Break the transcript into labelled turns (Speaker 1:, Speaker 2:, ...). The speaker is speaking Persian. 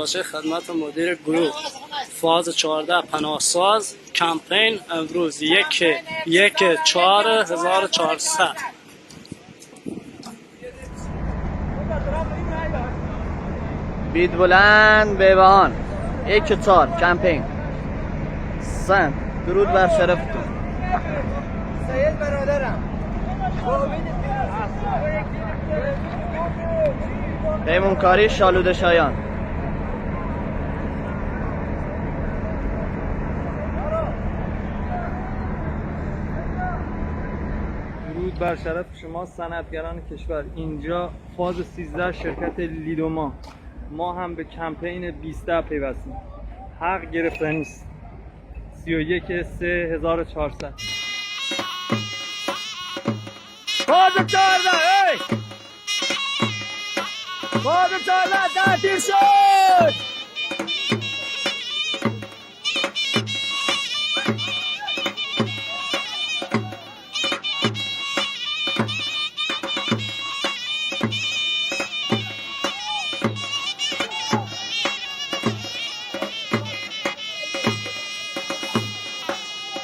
Speaker 1: باشه خدمت مدیر گروه. فاز 14 پناهساز کمپین امروز یک یک چهار هزار چهارصد.
Speaker 2: بید بلند بیبهان یک چهار کمپین. سن درود بر شرفتون.
Speaker 3: سید برادرم.
Speaker 2: پیمونکاری شالوده شایان.
Speaker 4: بر شرف شما صنعتگران کشور. اینجا فاز 13 شرکت لیدوما. ما هم به کمپین 20 پیوستیم. حق گرفتنی است 31 3400
Speaker 3: فاز چهارده ای فاز چهارده تعطیل شد!